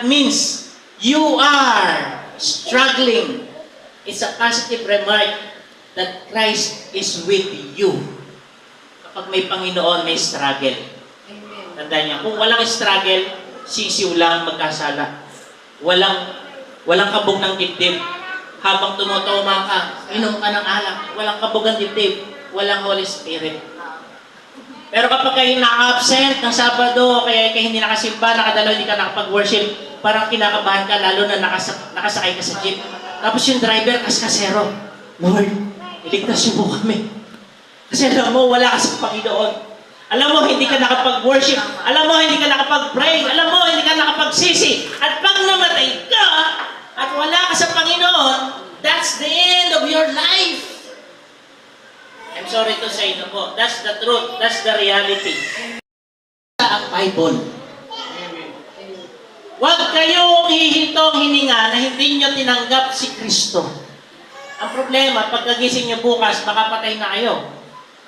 that means you are struggling. It's a positive remark that Christ is with you. Kapag may Panginoon, may struggle. Amen. Tandaan niya, kung walang struggle, sisiw lang magkasala. Walang, walang kabog ng dibdib. Habang tumutuma ka, inom ka ng alak, walang kabog ng dibdib, walang Holy Spirit. Pero kapag kayo na-absent ng Sabado, kaya kayo hindi nakasimba, nakadalaw, hindi ka nakapag-worship, parang kinakabahan ka, lalo na nakasa- nakasakay ka sa jeep. Tapos yung driver, kaskasero, Lord, iligtas niyo po kami. Kasi alam mo, wala ka sa Panginoon. Alam mo, hindi ka nakapag-worship. Alam mo, hindi ka nakapag-pray. Alam mo, hindi ka nakapagsisi. At pag namatay ka, at wala ka sa Panginoon, that's the end of your life. I'm sorry to say no po. That's the truth. That's the reality. Sa ang Bible. Huwag kayong hihintong hininga na hindi nyo tinanggap si Kristo. Ang problema, pagkagising nyo bukas, baka patay na kayo.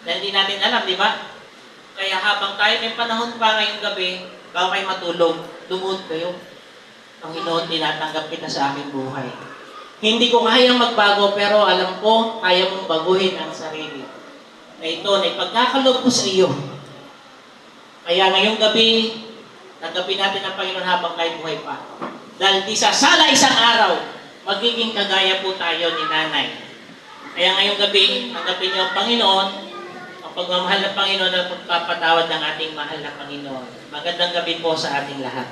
Dahil hindi natin alam, di ba? Kaya habang tayo may panahon pa ngayong gabi, bago kayo matulog, lumuhod kayo. Panginoon, tinatanggap kita sa aking buhay. Hindi ko kayang magbago, pero alam ko, kaya mong baguhin ang sarili. Na ito, na ipagkakaloob ko sa iyo. Kaya ngayong gabi, tanggapin natin ang Panginoon habang kayo buhay pa. Dahil di sa sala isang araw, magiging kagaya po tayo ni nanay. Kaya ngayong gabi, tanggapin niyo ang Panginoon, ang pagmamahal ng Panginoon at pagpapatawad ng ating mahal na Panginoon. Magandang gabi po sa ating lahat.